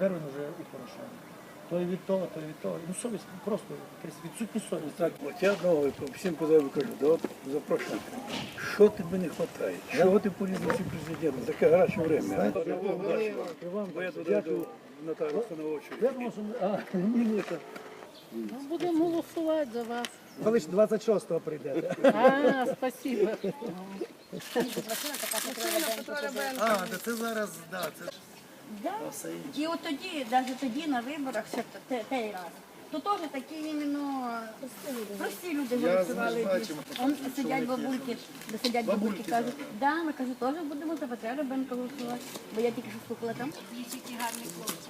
тепер він вже і Порошенко. Той від того, той від того. Ну совість просто якась відсутність совісті. Так, от я одного всім позову кажу, да от запрошую. Що тобі не вистачає? Чого ти поліз на ці президенти? Таке гаряче время. а? Бо я туди Наталії на очі. Я думав, що ми... А, ні, ні, це. Ну, будемо голосувати за вас. Коли ж 26-го прийдете. А, спасибо. А, да це зараз, да, це ж Да. І от тоді, навіть тоді на виборах, ще те- той раз, то теж такі іменно прості люди голосували. Он сидять бабульки, де сидять бабульки, кажуть, да, ми кажуть, теж будемо за Петра Ребенка голосувати. Бо я тільки що слухала там.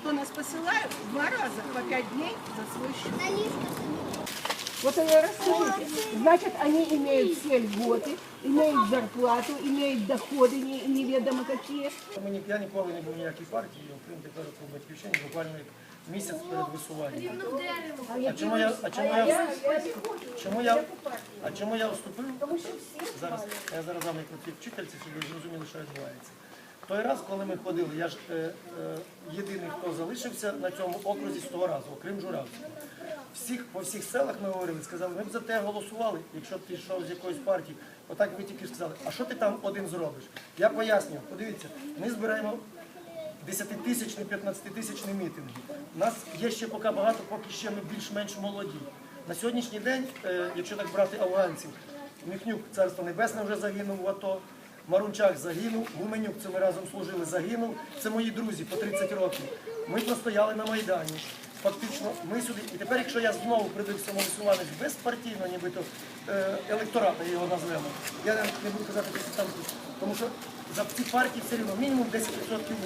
Кто нас посылают два раза по пять дней за свой счет. Вот они расскажите. Значит, они имеют все льготы, имеют зарплату, имеют доходы не- неведомо какие. Мені я ніколи не був ніякій партії, окрім тепер у батьківщині, буквально місяць перед висуванням. А чому я, а чому я, чому я, а чому я вступив? Зараз я зараз вам як вчительці, щоб ви зрозуміли, що відбувається. Той раз, коли ми ходили, я ж е, е, єдиний, хто залишився на цьому окрузі з того разу, окрім Журавського. Всіх по всіх селах ми говорили, сказали, ми б за тебе голосували, якщо ти йшов з якоїсь партії. Отак ви тільки сказали, а що ти там один зробиш? Я пояснюю, подивіться, ми збираємо 10-тисячні, 15-тисячні мітинги. У нас є ще поки багато, поки ще ми більш-менш молоді. На сьогоднішній день, е, якщо так брати афганців, Міхнюк, царство небесне, вже загинув в АТО. Марунчак загинув, Гуменюк, це ми разом служили, загинув. Це мої друзі по 30 років. Ми простояли на Майдані. Фактично, ми сюди. І тепер, якщо я знову прийду в самовисуванець безпартійно, нібито е, електората його назвемо, я не, буду казати, що там, тому що за ці партії все рівно мінімум 10%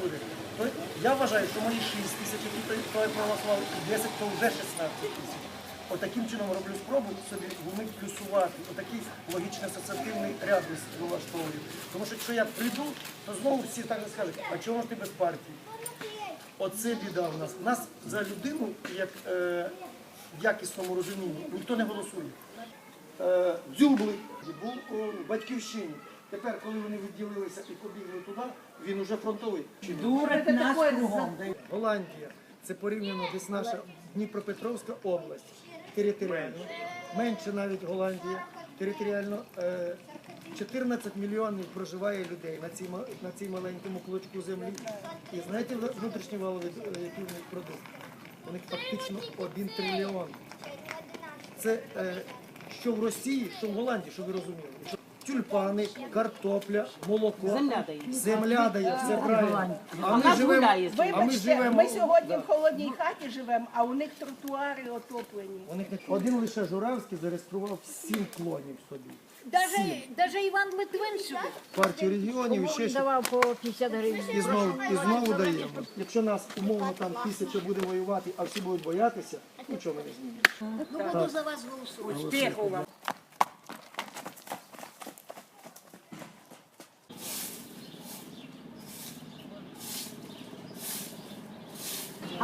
буде. То я вважаю, що мої 6 тисяч, які то- то проголосували, і 10, то вже 16 тисяч. Отаким чином роблю спробу собі вмить плюсувати. Отакий логічний асоціативний ряд влаштовую. Тому що якщо я прийду, то знову всі так скажуть, а чого ж ти без партії? Оце біда у нас. Нас за людину, як е, в якісному розумінні, ніхто не голосує. Е, Дзюбли був у батьківщині. Тепер, коли вони відділилися і побігли туди, він уже фронтовий. Дурак нас кругом. Голландія це порівняно десь наша Дніпропетровська область територіально, менше навіть Голландія. Територіально е, 14 мільйонів проживає людей на цій, на цій маленькому клочку землі. І знаєте внутрішній валовий е, продукт? У них фактично 1 трильйон. Це е, що в Росії, що в Голландії, щоб ви розуміли. Тюльпани, картопля, молоко. Земля дає. Земля дає, все правильно. А ми живемо, а ми Вибачте, живемо. ми сьогодні в холодній хаті живемо, а у них тротуари отоплені. У них не- один лише Журавський зареєстрував сім клонів собі. Даже, даже Іван Литвин живе. Партію регіонів і ще Давав по 50 гривень. і знову, і знову даємо. Якщо нас умовно там тисяча буде воювати, а всі будуть боятися, нічого ми не змінимо. Ну, буду за вас голосувати.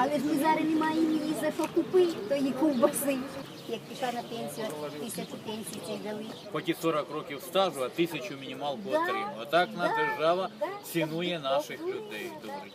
Але ж ми зараз не маємо її за що купити, тої ковбаси. Як пішла на пенсію, тисячу пенсій цей дали. Хоч і 40 років стажу, а тисячу мінімалку отримує. Так на держава цінує наших людей. Добре.